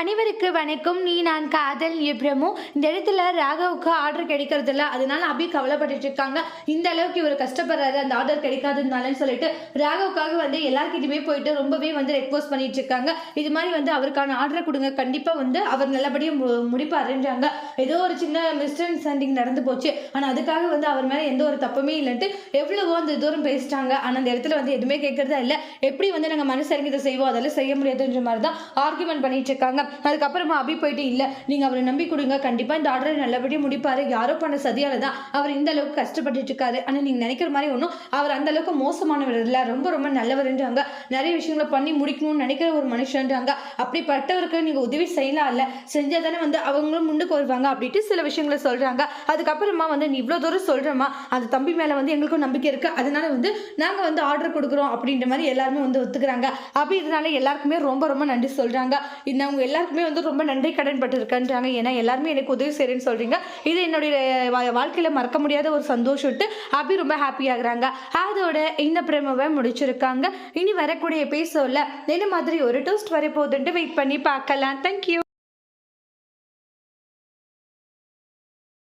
அனைவருக்கு வணக்கம். நீ நான் காதல் எப்ரமு இந்த இடத்துல ராகவுக்கு ஆர்டர் கிடைக்கிறது இல்லை அதனால அபி கவலைப்பட்டு இருக்காங்க. இந்த அளவுக்கு இவர் கஷ்டப்படுறாரு. அந்த ஆர்டர் கிடைக்காதுனாலன்னு சொல்லிட்டு ராகவுக்காக வந்து எல்லாருக்கிட்டையுமே போயிட்டு ரொம்பவே வந்து ரெக்வஸ்ட் பண்ணிட்டு இருக்காங்க. இது மாதிரி வந்து அவருக்கான ஆர்டரை கொடுங்க. கண்டிப்பா வந்து அவர் நல்லபடியாக மு- முடிப்பாருன்றாங்க. ஏதோ ஒரு சின்ன மிஸ் அண்டர்ஸ்டாண்டிங் நடந்து போச்சு. ஆனா அதுக்காக வந்து அவர் மேல எந்த ஒரு தப்புமே இல்லைன்ட்டு எவ்வளவோ அந்த தூரம் பேசிட்டாங்க. ஆனா அந்த இடத்துல வந்து எதுவுமே கேட்கறதா இல்லை. எப்படி வந்து நாங்க மனசறிஞ்சதை இதை செய்வோம்? அதெல்லாம் செய்ய முடியாதுன்ற மாதிரி தான் ஆர்குமெண்ட் பண்ணிட்டு இருக்காங்க. அதுக்கப்புறமா அபி போயிட்டு இல்லை நீங்க அவரை நம்பி கொடுங்க. கண்டிப்பா இந்த ஆர்டரை நல்லபடியாக முடிப்பாரு. யாரோ பண்ண சதியால தான் அவர் இந்த அளவுக்கு கஷ்டப்பட்டுட்டு இருக்காரு. ஆனால் நீங்க நினைக்கிற மாதிரி ஒன்றும் அவர் அந்த அளவுக்கு மோசமானவர் இல்லை. ரொம்ப ரொம்ப நல்லவர்ன்றாங்க. நிறைய விஷயங்களை பண்ணி முடிக்கணும்னு நினைக்கிற ஒரு மனுஷன்றாங்க. அப்படிப்பட்டவருக்கு நீங்க உதவி செய்யலாம் இல்லை. செஞ்சா தானே வந்து அவங்களும் முன்னுக்கு வருவாங்க அப்படின்ட்டு சில விஷயங்களை சொல்றாங்க. அதுக்கப்புறமா வந்து நீ இவ்வளோ தூரம் சொல்றமா அந்த தம்பி மேலே வந்து எங்களுக்கும் நம்பிக்கை இருக்கு. அதனால வந்து நாங்க வந்து ஆர்டர் கொடுக்குறோம். அப்படின்ற மாதிரி எல்லாருமே வந்து ஒத்துக்கிறாங்க. அப்படி இதனால எல்லாருக்குமே ரொம்ப ரொம்ப நன்றி சொல்றாங்க. இந்த அவங்க எல்லாருக்குமே வந்து ரொம்ப நன்றி கடன் பட்டிருக்கன்றாங்க. ஏன்னா எல்லாருமே எனக்கு உதவி செய்கிறேன்னு சொல்றீங்க. இது என்னுடைய வாழ்க்கையில் வாழ்க்கையில மறக்க முடியாத ஒரு சந்தோஷம்ட்டு அப்படி ரொம்ப ஹாப்பி ஆகுறாங்க. அதோட இந்த பிரமவை முடிச்சிருக்காங்க. இனி வரக்கூடிய எபிசோட்ல என்ன மாதிரி ஒரு டோஸ்ட் வரப்போகுதுன்ட்டு வெயிட் பண்ணி பார்க்கலாம். தேங்க்யூ